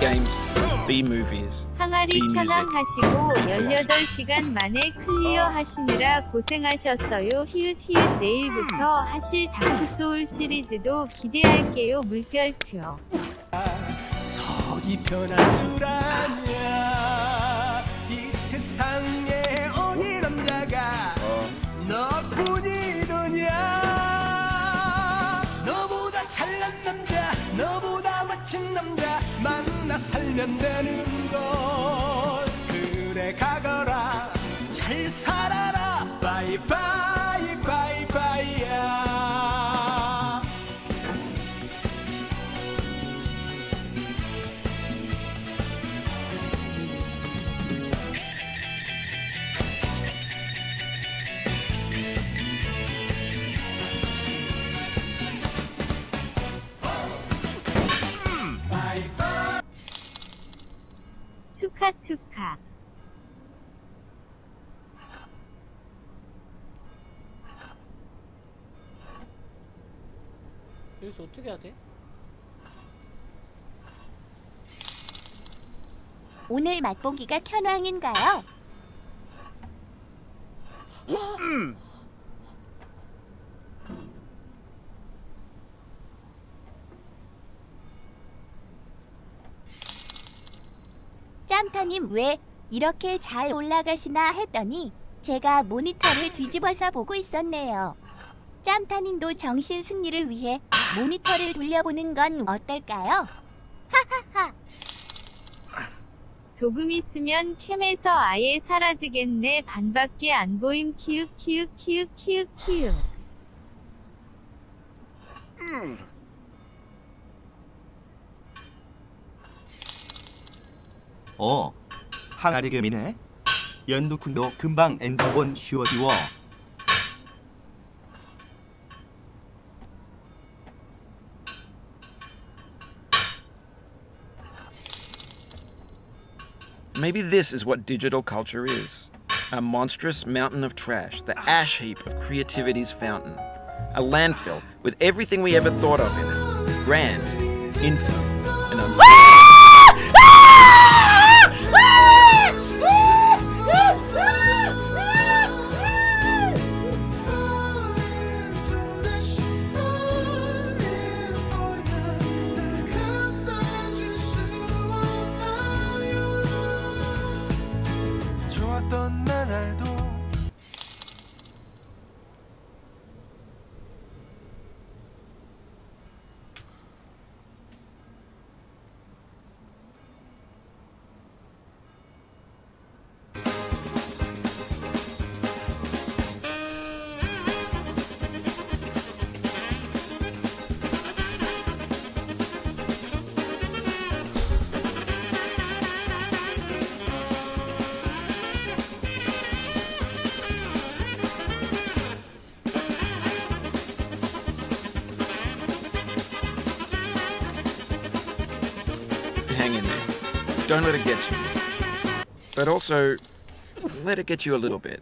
games, B movies. 항아리 이 뮤직. 편항하시고 이 18시간 만에 클리어 하시느라 고생하셨어요. 히읗 히읗 내일부터 하실 다크소울 시리즈도 기대할게요. 물결표. 속이 편한 줄 아냐 살면 되는 걸. 그래 가거라. 잘 살아라. 바이바이 바이 오늘 맛보기가 켠왕인가요? 짬타님 왜 이렇게 잘 올라가시나 했더니 제가 모니터를 뒤집어서 보고 있었네요. 짬타님도 정신 승리를 위해 모니터를 돌려보는 건 어떨까요? 하하하. 조금 있으면 캠에서 아예 사라지겠네. 반밖에 안 보임. 키읔 키읔 키읔 키읔 키읔. 어, 항아리 금이네. 연두쿤도 금방 엔더본 쉬워지워. Maybe this is what digital culture is. A monstrous mountain of trash, the ash heap of creativity's fountain. A landfill with everything we ever thought of in it. Grand, infinite, Don't let it get you. But also, let it get you a little bit.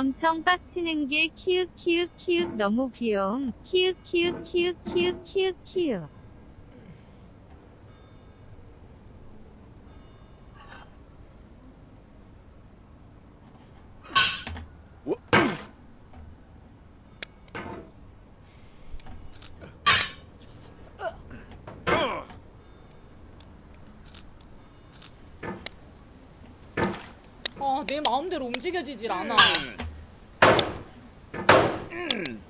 엄청 빡치는 게 키읔 키읔 키읔 너무 귀여움. 키읔 키읔 키읔 키읔 키읔 키읔. 아, 내 마음대로 움직여지질 않아. bien.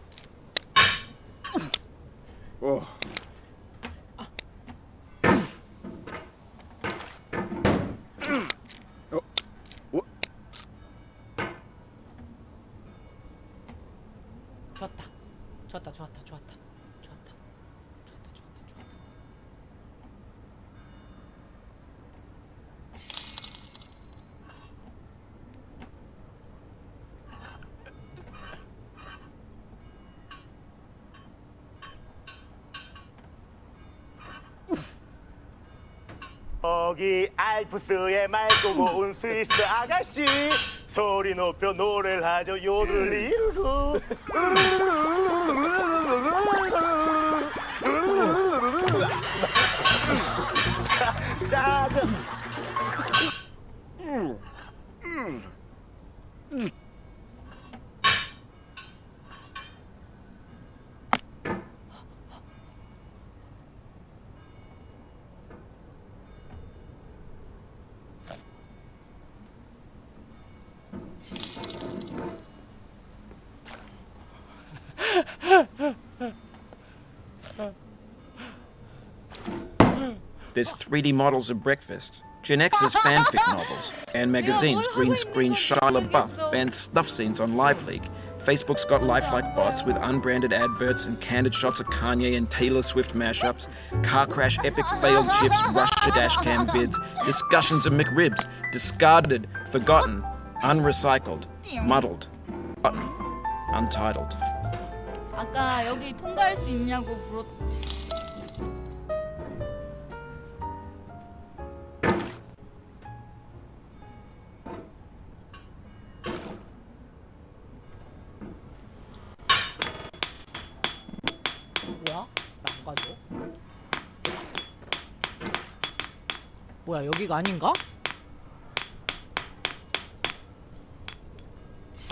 거기 알프스의 맑고 고운 스위스 아가씨 소리 높여 노래를 하죠 요들리고 짜자 There's 3D models of breakfast, Gen X's fanfic novels, and magazines green screen Shia LaBeouf banned stuff scenes on Live LiveLeak. Facebook's got lifelike bots with unbranded adverts and candid shots of Kanye and Taylor Swift mashups, car crash epic failed gifs, Russia dashcam vids, discussions of McRibs, discarded, forgotten, unrecycled, muddled, forgotten, untitled. 아까 여기 통과할 수 있냐고 물었. 뭐야? 나안 가져? 뭐야 여기가 아닌가?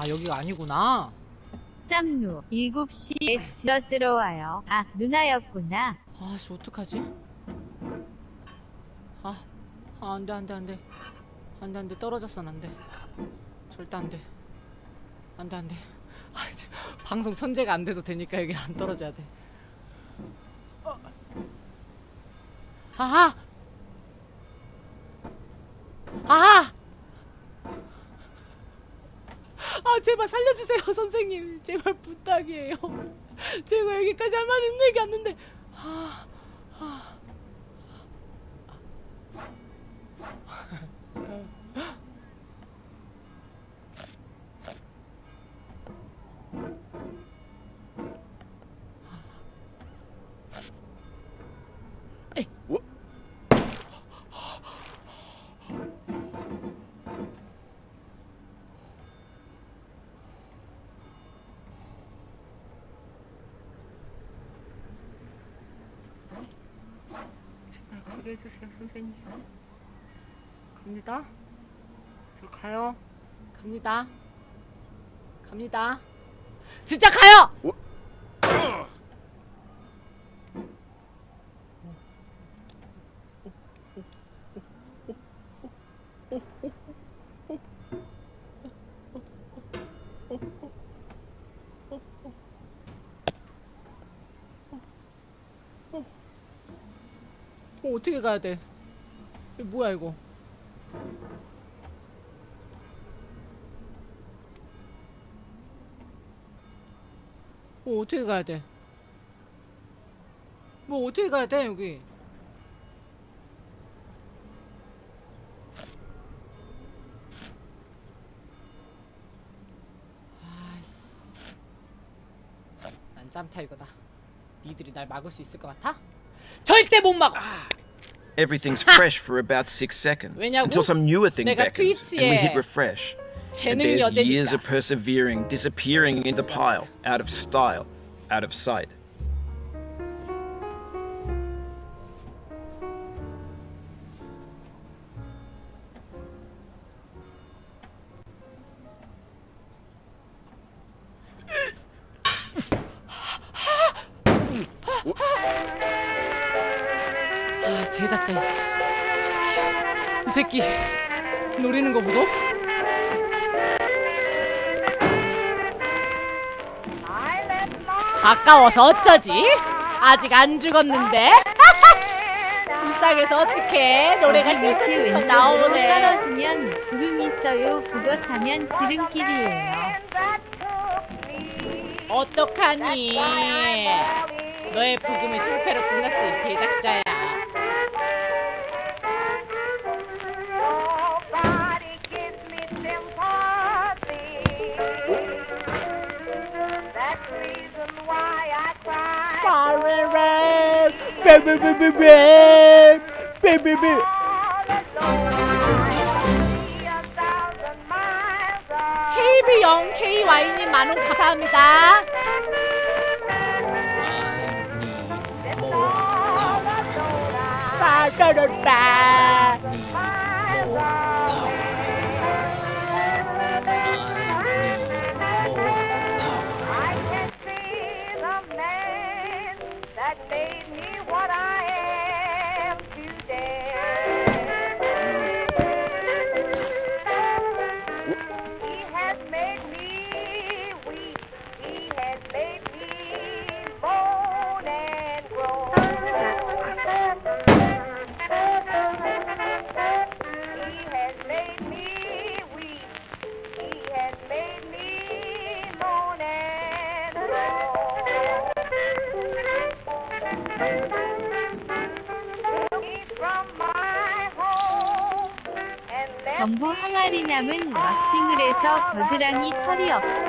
아 여기가 아니구나. 짬누 7시에 지어 들어와요. 아 누나였구나. 아씨 어떡하지? 아, 아 안돼 안돼 안돼 안돼 안돼 떨어졌선 안돼 절대 안돼 안돼 안돼 아, 방송 천재가 안 돼도 되니까 여기 안 떨어져야 돼. 어. 아하 아하 아 제발 살려주세요 선생님. 제발 부탁이에요. 제가 여기까지 할 만한 힘내기 왔는데. 아, 아. 가게 해주세요 선생님. 갑니다. 저 가요. 갑니다. 갑니다. 진짜 가요 어, 어떻게 가야 돼? 이거 뭐야 이거? 어, 어떻게 가야 돼? 뭐 어떻게 가야 돼 여기? 난 짬타 이거다. 니들이 날 막을 수 있을 것 같아? 절대 못 막아. Everything's fresh for about six seconds until some newer thing beckons and we hit refresh. And there's years of persevering, disappearing in the pile, out of style, out of sight. 가까워서 어쩌지? 아직 안 죽었는데? 불쌍해서 어떡해 노래가 여기 싫다 밑에 왼쪽으로 나오네 떨어지면 구름 있어요. 그거 타면 지름길이에요. 어떡하니 너의 부금은 실패로 끝났어 이 제작자야 Babe. KB0 KY님 만원 감사합니다. 빠따르따. 정부 항아리 남은 왁싱을 해서 겨드랑이 털이 없다.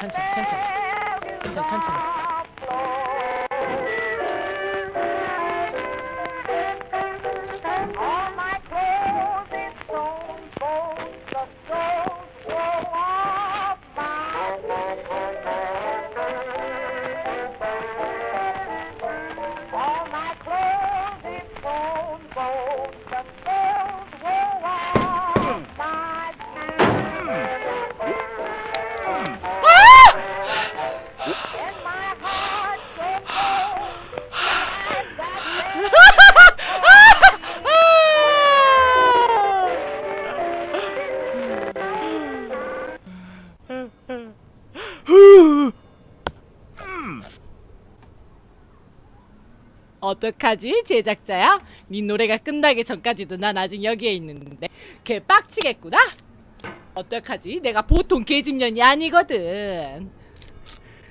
천천히 천천히 천천히 천천히 어떡하지 제작자야? 네 노래가 끝나기 전까지도 난 아직 여기에 있는데 걔 빡치겠구나? 어떡하지? 내가 보통 개집년이 아니거든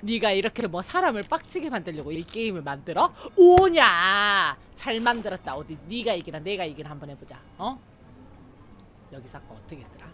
네가 이렇게 뭐 사람을 빡치게 만들려고 이 게임을 만들어? 오냐 잘 만들었다 어디 네가 이기나 내가 이기나 한번 해보자 어? 여기서 아까 어떻게 했더라?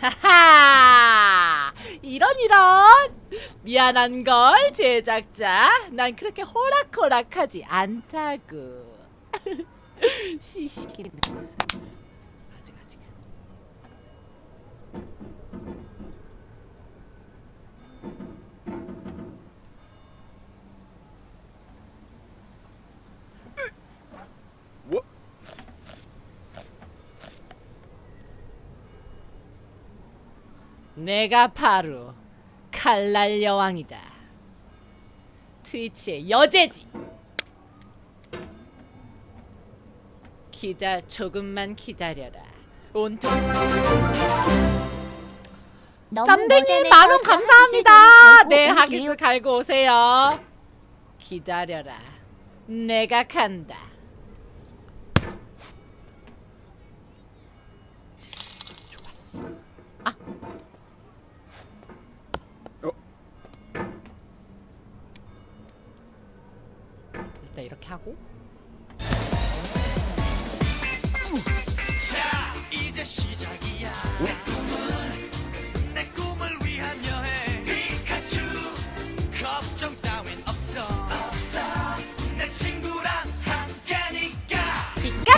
하하! 이런 이런! 미안한 걸 제작자. 난 그렇게 호락호락하지 않다고. 시시기 내가 바로 칼날 여왕이다. 트위치의 여제지. 기다 조금만 기다려라. 온통 짬댕이 만원 저 감사합니다. 네 하기스 갈고 오세요. 기다려라. 내가 간다. 좋았어.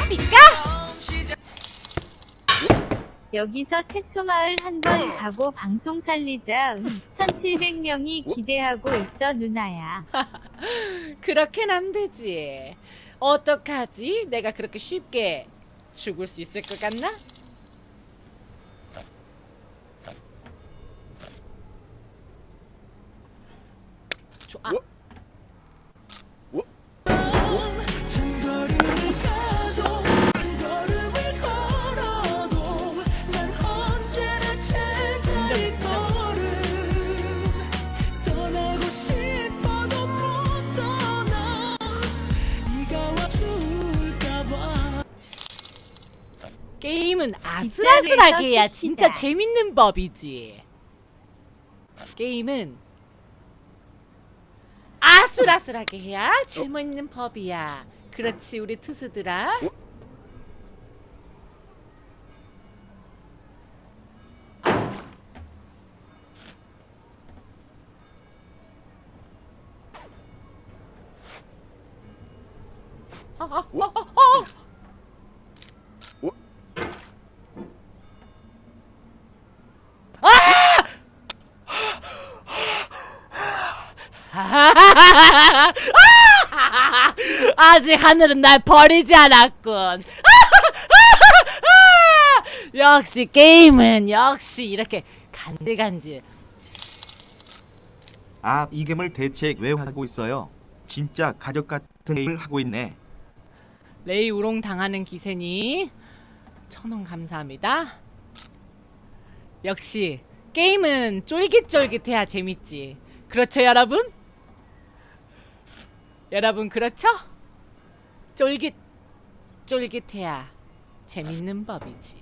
삐까. 여기서 태초마을 한번 가고 방송 살리자. 음, 1700명이 기대하고 있어 누나야. 그렇게는 안 되지. 어떡하지? 내가 그렇게 쉽게 죽을 수 있을 것 같나? 좋아. 한걸 게임은 아슬아슬하게 해야. 진짜 재밌는 법이지. 게임은 아슬아슬하게 해야 재밌는 법이야. 그렇지 우리 투수들아. 아, 아, 아, 아, 아. 아직 하늘은 날 버리지 않았군. 역시 게임은 역시 이렇게 간질간질. 아, 이 gem을 대체 왜 하고 있어요? 진짜 가족 같은 게임을 하고 있네. 레이 우롱 당하는 기세니 천원 감사합니다. 역시 게임은 쫄깃쫄깃해야 재밌지. 그렇죠 여러분? 여러분 그렇죠? 쫄깃 쫄깃해야 재밌는 법이지.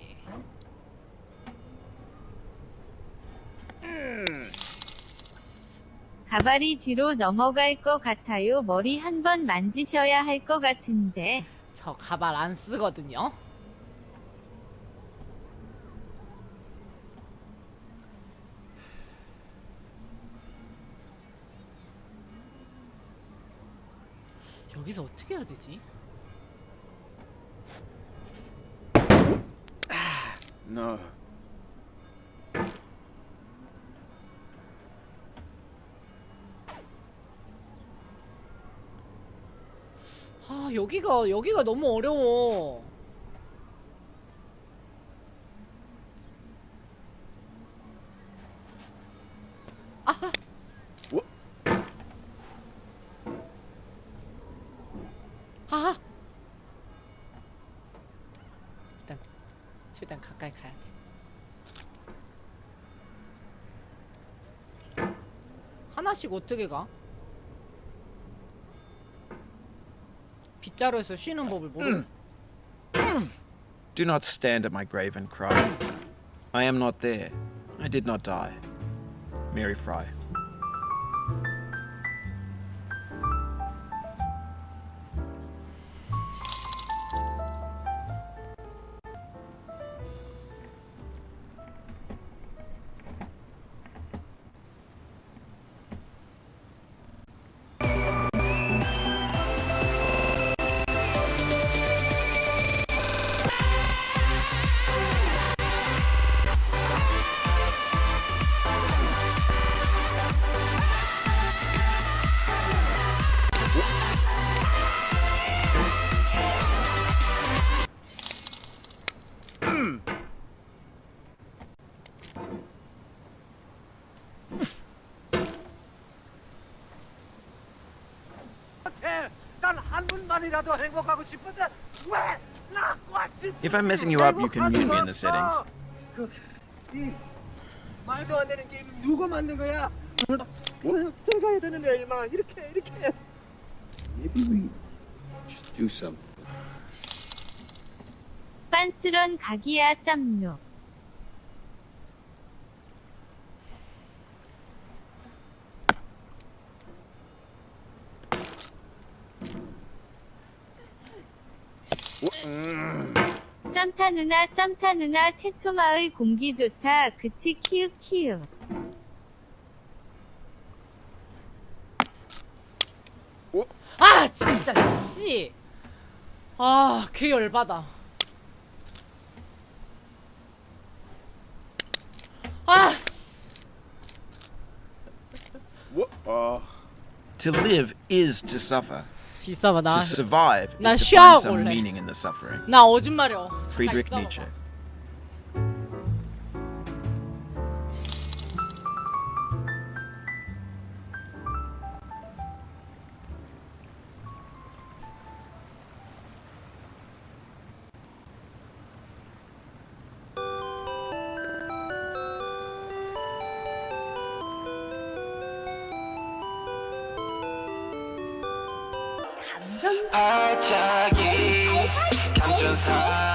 가발이 뒤로 넘어갈 것 같아요. 머리 한 번 만지셔야 할 것 같은데. 저 가발 안 쓰거든요. 여기서 어떻게 해야 되지? No. 아 여기가 여기가 너무 어려워. 최대한 가까이 가야 돼. 하나씩 어떻게 가? 빗자루에서 쉬는 법을 모르. Do not stand at my grave and cry. I am not there. I did not die. Mary Fry. If I'm messing you up, you can mute me in the settings. 이 말도 안 되는 게임 누가 만든 거야? 들어가야 되는데 일마 이렇게 이렇게 Do something. 빤스런 각이야 짬누. 짬타 누나 짬타 누나 태초마을 공기 좋다 그치 키읔 키읔 아 진짜 씨. 아, 개 열받아. 아, 씨. To live is to suffer. 있어봐 나. To survive 나 is to 쉬어하고 find some 올래. meaning in the suffering. 나 오줌 마려. 잠깐 Friedrich 있어봐봐. Nietzsche. 아차기 감전사